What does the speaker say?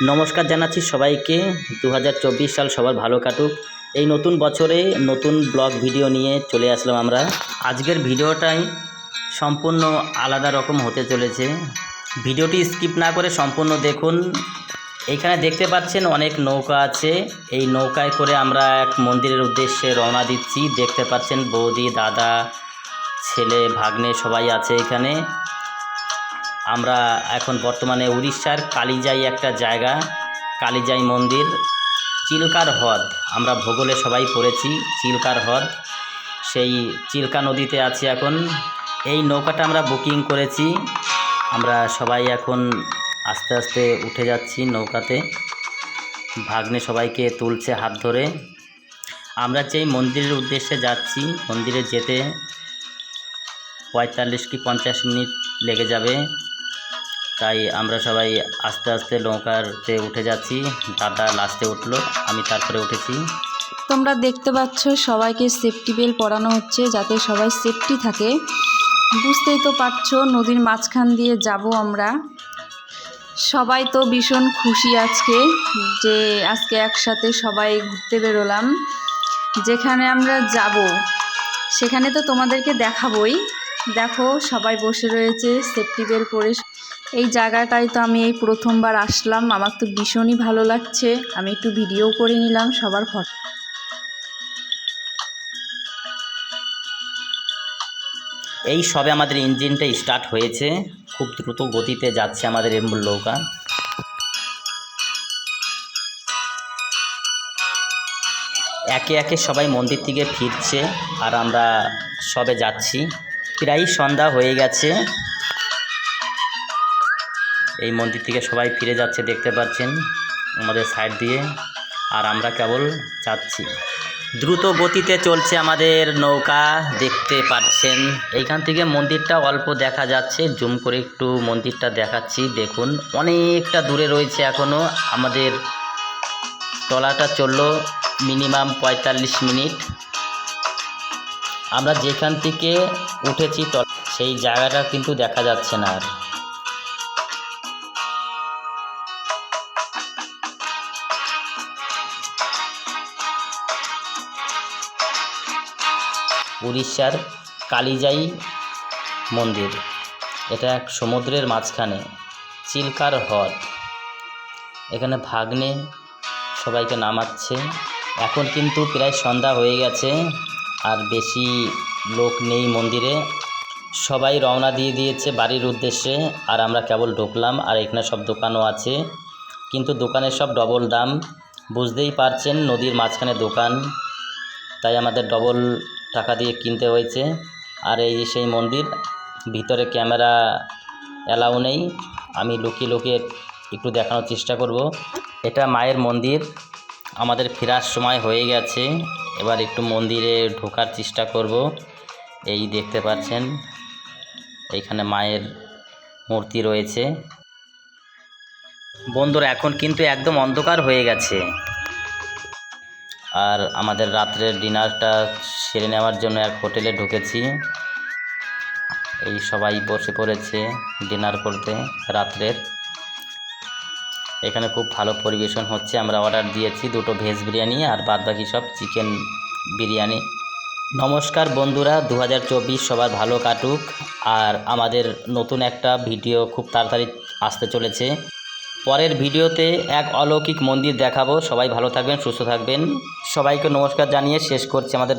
নমস্কার জানাচ্ছি সবাইকে। দু হাজার চব্বিশ সাল সবার ভালো কাটুক। এই নতুন বছরে নতুন ব্লগ ভিডিও নিয়ে চলে আসলাম আমরা। আজকের ভিডিওটাই সম্পূর্ণ আলাদা রকম হতে চলেছে। ভিডিওটি স্কিপ না করে সম্পূর্ণ দেখুন। এইখানে দেখতে পাচ্ছেন অনেক নৌকা আছে। এই নৌকায় করে আমরা এক মন্দিরের উদ্দেশ্যে রওনা দিচ্ছি। দেখতে পাচ্ছেন বৌদি, দাদা, ছেলে, ভাগ্নে সবাই আছে এখানে। আমরা এখন বর্তমানে উড়িষ্যার কালিজাই একটা জায়গা, কালিজাই মন্দির, চিল্কার হ্রদ। আমরা ভূগোলে সবাই পড়েছি চিল্কার হ্রদ। সেই চিল্কা নদীতে আছি এখন। এই নৌকাটা আমরা বুকিং করেছি। আমরা সবাই এখন আস্তে আস্তে উঠে যাচ্ছি নৌকাতে। ভাগ্নে সবাইকে তুলছে হাত ধরে। আমরা যেই মন্দিরের উদ্দেশ্যে যাচ্ছি, মন্দিরে যেতে পঁয়তাল্লিশ কি পঞ্চাশ মিনিট লেগে যাবে। তাই আমরা সবাই আস্তে আস্তে নৌকাতে উঠে যাচ্ছি। দাদা লাস্টে উঠল, আমি তারপরে উঠেছি। তোমরা দেখতে পাচ্ছ সবাইকে সেফটি বেল পরানো হচ্ছে, যাতে সবাই সেফটি থাকে। বুঝতেই তো পারছ, নদীর মাঝখান দিয়ে যাব আমরা। সবাই তো ভীষণ খুশি আজকে, যে আজকে একসাথে সবাই ঘুরতে বেরোলাম। যেখানে আমরা যাব, সেখানে তো তোমাদেরকে দেখাবই। দেখো, সবাই বসে রয়েছে সেফটি বেল পরে এই জায়গাটায় তো আমি এই প্রথমবার আসলাম। আমার তো ভীষণই ভালো লাগছে। আমি একটু ভিডিও করে নিলাম সবার ফটো। এই সবে আমাদের ইঞ্জিনটা স্টার্ট হয়েছে। খুব দ্রুত গতিতে যাচ্ছে আমাদের এম্বুল নৌকা। একে একে সবাই মন্দির থেকে ফিরছে আর আমরা সবে যাচ্ছি। প্রায় সন্ধ্যা হয়ে গেছে। এই মন্দির থেকে সবাই ফিরে যাচ্ছে, দেখতে পাচ্ছেন আমাদের সাইড দিয়ে। আর আমরা কেবল যাচ্ছি। দ্রুত গতিতে চলছে আমাদের নৌকা, দেখতে পাচ্ছেন। এইখান থেকে মন্দিরটা অল্প দেখা যাচ্ছে। জুম করে একটু মন্দিরটা দেখাচ্ছি, দেখুন। অনেকটা দূরে রয়েছে এখনও আমাদের টলাটা চলল মিনিমাম পঁয়তাল্লিশ মিনিট। আমরা যেখান থেকে উঠেছি সেই জায়গাটা কিন্তু দেখা যাচ্ছে না আর। উড়িষ্যার কালিজাই মন্দির। এটা এক সমুদ্রের মাঝখানে, চিল্কার হ্রদ। এখানে ভাগ্নে সবাইকে নামাচ্ছে। এখন কিন্তু প্রায় সন্ধ্যা হয়ে গেছে আর বেশি লোক নেই মন্দিরে। সবাই রওনা দিয়ে দিয়েছে বাড়ির উদ্দেশ্যে আর আমরা কেবল ঢুকলাম আর এখানে সব দোকানও আছে। কিন্তু দোকানের সব ডবল দাম। বুঝতেই পারছেন নদীর মাঝখানে দোকান, তাই আমাদের ডবল টাকা দিয়ে কিনতে হয়েছে। আর এই সেই মন্দির, ভিতরে ক্যামেরা অ্যালাউ নেই। আমি লুকিয়ে লুকিয়ে একটু দেখানোর চেষ্টা করব। এটা মায়ের মন্দির। আমাদের ফেরার সময় হয়ে গেছে। এবার একটু মন্দিরে ঢোকার চেষ্টা করব। এই দেখতে পাচ্ছেন এইখানে মায়ের মূর্তি রয়েছে। বন্ধুরা, এখন কিন্তু একদম অন্ধকার হয়ে গেছে। আর আমাদের রাত্রের ডিনারটা সেরে নেওয়ার জন্য এক হোটেলে ঢুকেছি। এই সবাই বসে পড়েছে ডিনার করতে রাত্রের। এখানে খুব ভালো পরিবেশন হচ্ছে। আমরা অর্ডার দিয়েছি দুটো ভেজ বিরিয়ানি আর বাদ বাকি সব চিকেন বিরিয়ানি। নমস্কার বন্ধুরা দু হাজার চব্বিশ সবার ভালো কাটুক। আর আমাদের নতুন একটা ভিডিও খুব তাড়াতাড়ি আসতে চলেছে। পরের ভিডিওতে এক অলৌকিক মন্দির দেখাবো। সবাই ভালো থাকবেন, সুস্থ থাকবেন। সবাইকে নমস্কার জানিয়ে শেষ করছি আমাদের